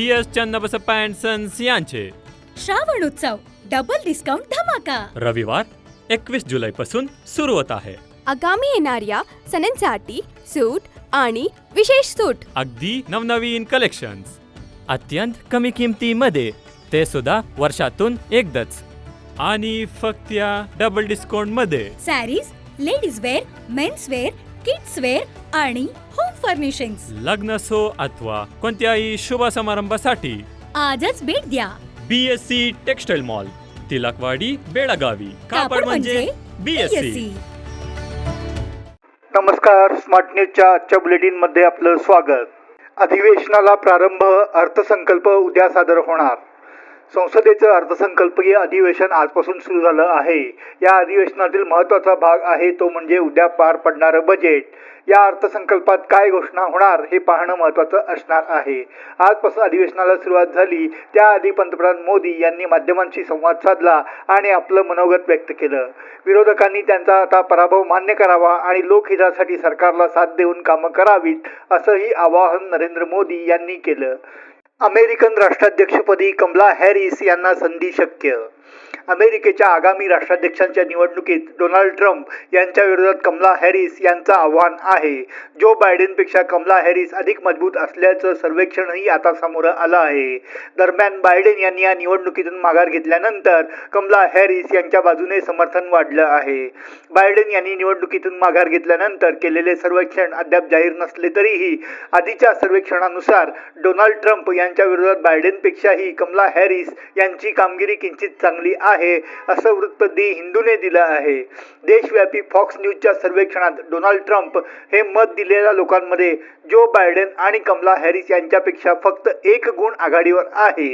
B S Channabasappa and sons यांचे. श्रावण उत्सव डबल डिस्काउंट धमाका. रविवार एकवीस जुलैपासून सुरू होत आहे. आगामी येणाऱ्या सणांसाठी सूट आणि विशेष सूट. अगदी नवनवीन कलेक्शन्स अत्यंत कमी किमतीमध्ये ते सुद्धा वर्षातून एकदाच. आणि फक्त या डबल डिस्काउंटमध्ये. Sarees ladies wear men's wear kids wear आणि होम फर्निशिंग लग्न असो अथवा कोणत्याही शुभ समारंभासाठी आजच भेट द्या. B S C textile mall Tilakwadi Belagavi. कापड म्हणजे बी एस सी BSc. नमस्कार स्मार्ट न्यूजच्या आजच्या बुलेटिनमध्ये आपलं स्वागत. अधिवेशनाला प्रारंभ अर्थसंकल्प उद्या सादर होणार. संसदेचं अर्थसंकल्पीय अधिवेशन आजपासून सुरू झालं आहे. या अधिवेशनातील महत्त्वाचा भाग आहे तो म्हणजे उद्या पार पडणारं बजेट या अर्थसंकल्पात काय घोषणा होणार हे पाहणं महत्त्वाचं असणार आहे. आजपासून अधिवेशनाला सुरुवात झाली त्याआधी पंतप्रधान मोदी यांनी माध्यमांशी संवाद साधला आणि आपलं मनोगत व्यक्त केलं. विरोधकांनी त्यांचा आता पराभव मान्य करावा आणि लोकहितासाठी सरकारला साथ देऊन कामं करावीत असंही आवाहन नरेंद्र मोदी यांनी केलं. अमेरिकन राष्ट्राध्यक्षपदी कमला हॅरिस यांना संधी शक्य. अमेरिकेच्या आगामी राष्ट्राध्यक्षांच्या निवडणुकीत डोनाल्ड ट्रम्प यांच्या विरोधात कमला हॅरिस यांचं आव्हान आहे. जो बायडेनपेक्षा कमला हॅरिस अधिक मजबूत असल्याचं सर्वेक्षणही आता समोर आलं आहे. दरम्यान बायडेन यांनी या निवडणुकीतून माघार घेतल्यानंतर कमला हॅरिस यांच्या बाजूने समर्थन वाढलं आहे. बायडेन यांनी निवडणुकीतून माघार घेतल्यानंतर केलेले सर्वेक्षण अद्याप जाहीर नसले तरीही आधीच्या सर्वेक्षणानुसार डोनाल्ड ट्रम्प यांच्या विरोधात बायडेनपेक्षाही कमला हॅरिस यांची कामगिरी किंचित चांगली आहे असं वृत्त दी हिंदूने दिलं आहे. देशव्यापी फॉक्स न्यूजच्या सर्वेक्षणात डोनाल्ड ट्रम्प हे मत दिलेल्या लोकांमध्ये जो बायडेन आणि कमला हॅरिस यांच्यापेक्षा फक्त एक गुण आघाडीवर आहे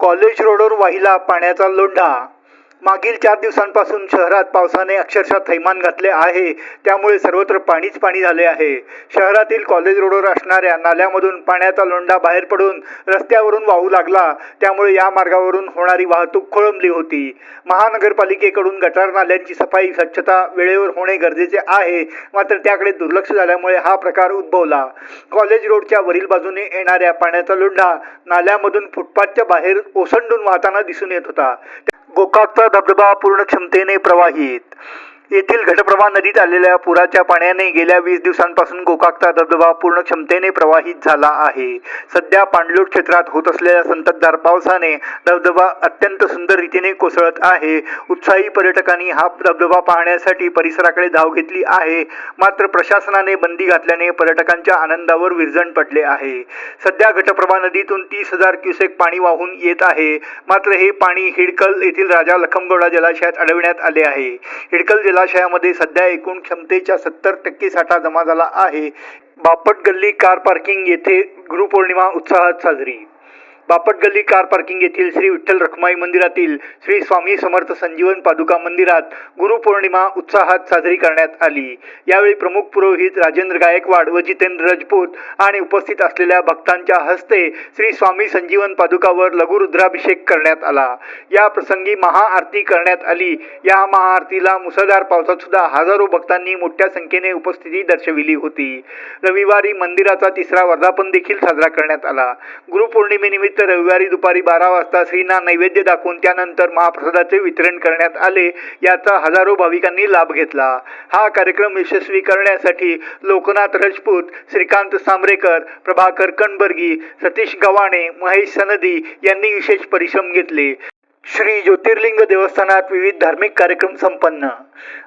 कॉलेज रोडवर वाहिला पाण्याचा लोंढा मागील चार दिवसांपासून शहरात पावसाने अक्षरशः थैमान घातले आहे. त्यामुळे सर्वत्र पाणीच पाणी झाले आहे. शहरातील कॉलेज रोडवर असणाऱ्या नाल्यामधून पाण्याचा लोंढा बाहेर पडून रस्त्यावरून वाहू लागला. त्यामुळे या मार्गावरून होणारी वाहतूक खोळंबली होती. महानगरपालिकेकडून गटार नाल्यांची सफाई स्वच्छता वेळेवर होणे गरजेचे आहे. मात्र त्याकडे दुर्लक्ष झाल्यामुळे हा प्रकार उद्भवला. कॉलेज रोडच्या वरील बाजूने येणाऱ्या पाण्याचा लोंढा नाल्यामधून फुटपाथच्या बाहेर ओसंडून वाहताना दिसून येत होता. गोकाकचा धबधबा पूर्ण क्षमतेने प्रवाहित. येथील घटप्रभा नदीत आलेल्या पुराच्या पाण्याने गेल्या वीस दिवसांपासून गोकाकचा धबधबा पूर्ण क्षमतेने प्रवाहित झाला आहे. सध्या पाणलोट क्षेत्रात होत असलेल्या संततधार पावसाने धबधबा अत्यंत सुंदर रीतीने कोसळत आहे. उत्साही पर्यटकांनी हा धबधबा पाहण्यासाठी परिसराकडे धाव घेतली आहे. मात्र प्रशासनाने बंदी घातल्याने पर्यटकांच्या आनंदावर विरजण पडले आहे. सध्या घटप्रभा नदीतून तीस हजार क्युसेक पाणी वाहून येत आहे. मात्र हे पाणी हिडकल येथील राजा लखमगौडा जलाशयात अडविण्यात आले आहे. हिडकल जलाशयामध्ये सध्या एकूण क्षमतेच्या सत्तर टक्के साठा जमा झाला आहे. बापट गल्ली कार पार्किंग येथे गुरुपौर्णिमा उत्साहात साजरी. बापट गल्ली कार पार्किंग येथील श्री विठ्ठल रखमाई मंदिरातील श्री स्वामी समर्थ संजीवन पादुका मंदिरात गुरुपौर्णिमा उत्साहात साजरी करण्यात आली. यावेळी प्रमुख पुरोहित राजेंद्र गायकवाड व जितेंद्र राजपूत आणि उपस्थित असलेल्या भक्तांच्या हस्ते श्री स्वामी संजीवन पादुकावर लघुरुद्राभिषेक करण्यात आला. या प्रसंगी महाआरती करण्यात आली. या महाआरतीला मुसळधार पावसात सुद्धा हजारो भक्तांनी मोठ्या संख्येने उपस्थिती दर्शविली होती. रविवारी मंदिराचा तिसरा वर्धापन देखील साजरा करण्यात आला. गुरुपौर्णिमेनिमित्त रविवारी दुपारी बारा वाजता श्रीना नैवेद्य दाखवून त्यानंतर महाप्रसादाचे वितरण करण्यात आले याचा हजारो भाविकांनी लाभ घेतला. हा कार्यक्रम यशस्वी करण्यासाठी लोकनाथ राजपूत श्रीकांत सांबरेकर प्रभाकर कणबर्गी सतीश गव्हाणे महेश सनदी यांनी विशेष परिश्रम घेतले. श्री ज्योतिर्लिंग देवस्थानात विविध धार्मिक कार्यक्रम संपन्न.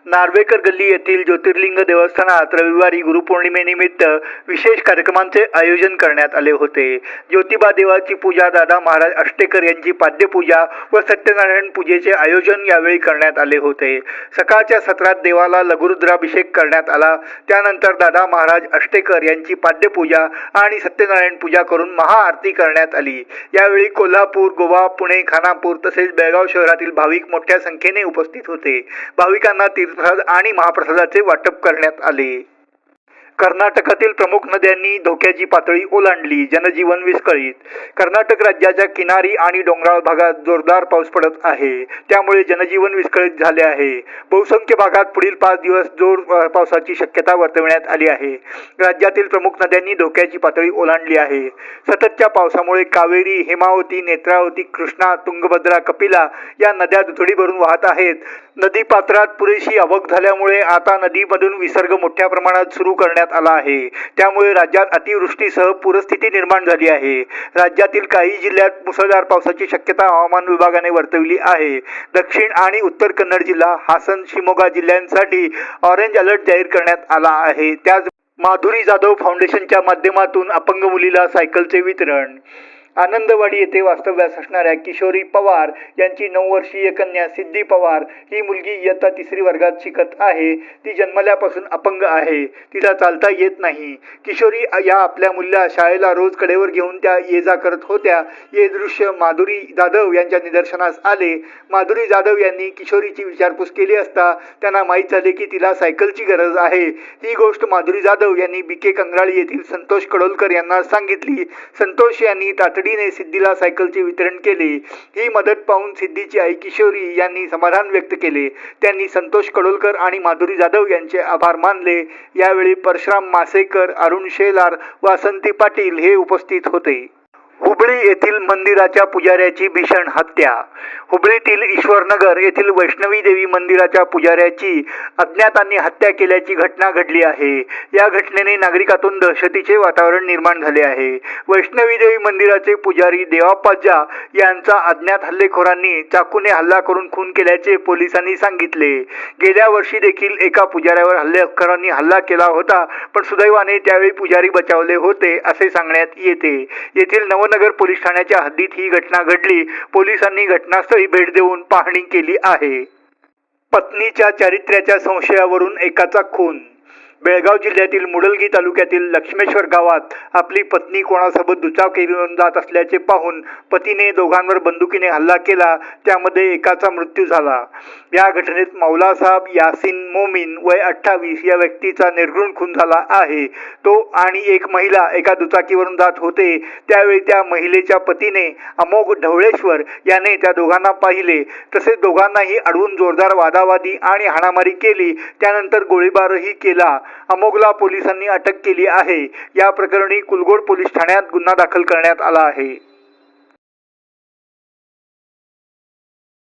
नार्वेकर गल्ली येथील ज्योतिर्लिंग देवस्थानात रविवारी गुरुपौर्णिमेनिमित्त विशेष कार्यक्रमांचे आयोजन करण्यात आले होते. ज्योतिबा देवाची पूजा दादा महाराज अष्टेकर यांची पाद्यपूजा व सत्यनारायण पूजेचे आयोजन यावेळी करण्यात आले होते. सकाळच्या सत्रात देवाला लघुरुद्राभिषेक करण्यात आला. त्यानंतर दादा महाराज अष्टेकर यांची पाद्यपूजा आणि सत्यनारायण पूजा करून महाआरती करण्यात आली. यावेळी कोल्हापूर गोवा पुणे खानापूर तसेच बेळगाव शहरातील भाविक मोठ्या संख्येने उपस्थित होते. भाविकांना तीर्थप्रसाद आणि महाप्रसादाचे वाटप करण्यात आले. कर्नाटकातील प्रमुख नद्यांनी धोक्याची पातळी ओलांडली जनजीवन विस्कळीत. कर्नाटक राज्याच्या किनारी आणि डोंगराळ भागात जोरदार पाऊस पडत आहे. त्यामुळे जनजीवन विस्कळीत झाले आहे. बहुसंख्य भागात पुढील पाच दिवस जोर पावसाची शक्यता वर्तविण्यात आली आहे. राज्यातील प्रमुख नद्यांनी धोक्याची पातळी ओलांडली आहे. सततच्या पावसामुळे कावेरी हेमावती नेत्रावती कृष्णा तुंगभद्रा कपिला या नद्या दुथडी भरून वाहत आहेत. नदी पात्रात पुरेशी आवक झाल्यामुळे आता नदीमधून विसर्ग मोठ्या प्रमाणात सुरू करण्यात आला आहे. त्यामुळे राज्यात अतिवृष्टीसह पूरस्थिती निर्माण झाली आहे. राज्यातील काही जिल्ह्यात मुसळधार पावसाची शक्यता हवामान विभागाने वर्तवली आहे. दक्षिण आणि उत्तर कन्नड जिल्हा हासन शिमोगा जिल्ह्यांसाठी ऑरेंज अलर्ट जाहीर करण्यात आला आहे. त्याच माधुरी जाधव फाउंडेशनच्या माध्यमातून अपंग मुलीला सायकलचे वितरण आनंदवाडी येथे वास्तव्यास असणाऱ्या किशोरी पवार यांची नऊ वर्षीय कन्या सिद्धी पवार ही मुलगी इयत्ता तिसरी वर्गात शिकत आहे. ती जन्मल्यापासून अपंग आहे. तिला चालता येत नाही. किशोरी या आपल्या मुलीला शाळेला रोज कडेवर घेऊन त्या ये जा करत होत्या. हे दृश्य माधुरी जाधव यांच्या निदर्शनास आले. माधुरी जाधव यांनी किशोरीची विचारपूस केली असता त्यांना माहीत झाले की तिला सायकलची गरज आहे. ही गोष्ट माधुरी जाधव यांनी बी के कंगराळी येथील संतोष कडोलकर यांना सांगितली. संतोष यांनी तातडी तातडीने सिद्धीला सायकलचे वितरण केले. ही मदत पाहून सिद्धीची आई किशोरी यांनी समाधान व्यक्त केले. त्यांनी संतोष कडोलकर आणि माधुरी जाधव यांचे आभार मानले. यावेळी परशुराम मासेकर अरुण शेलार वासंती पाटील हे उपस्थित होते. हुबळी येथील मंदिराच्या पुजाऱ्याची भीषण हत्या. हुबळीतील ईश्वरनगर येथील वैष्णवी देवी मंदिराच्या पुजाऱ्याची अज्ञातांनी हत्या केल्याची घटना घडली आहे. या घटनेने नागरिकातून दहशतीचे वातावरण निर्माण झाले आहे. वैष्णवी देवी मंदिराचे पुजारी देवाप्पाजा यांचा अज्ञात हल्लेखोरांनी चाकूने हल्ला करून खून केल्याचे पोलिसांनी सांगितले. गेल्या वर्षी देखील एका पुजाऱ्यावर हल्लेखोरांनी हल्ला केला होता पण सुदैवाने त्यावेळी पुजारी बचावले होते असे सांगण्यात येते. येथील नवनगर पोलीस ठाण्याच्या हद्दीत ही घटना घडली. पोलिसांनी घटनास्थळी भेट देऊन पाहणी केली आहे. पत्नीच्या चारित्र्याच्या संशयावरून एकाचा खून बेळगाव जिल्ह्यातील मुडलगी तालुक्यातील लक्ष्मेश्वर गावात आपली पत्नी कोणासोबत दुचाकीवरून जात असल्याचे पाहून पतीने दोघांवर बंदुकीने हल्ला केला. त्यामध्ये एकाचा मृत्यू झाला. या घटनेत मौलासाहेब यासिन मोमीन वय अठ्ठावीस या व्यक्तीचा निर्घृण खून झाला आहे. तो आणि एक महिला एका दुचाकीवरून जात होते. त्यावेळी त्या महिलेच्या पतीने अमोघ ढवळेश्वर याने त्या दोघांना पाहिले. तसेच दोघांनाही अडवून जोरदार वादावादी आणि हाणामारी केली. त्यानंतर गोळीबारही केला. अमोगला पोलिसांनी अटक केली आहे. या प्रकरणी कुलगोड पोलीस ठाण्यात गुन्हा दाखल करण्यात आला आहे.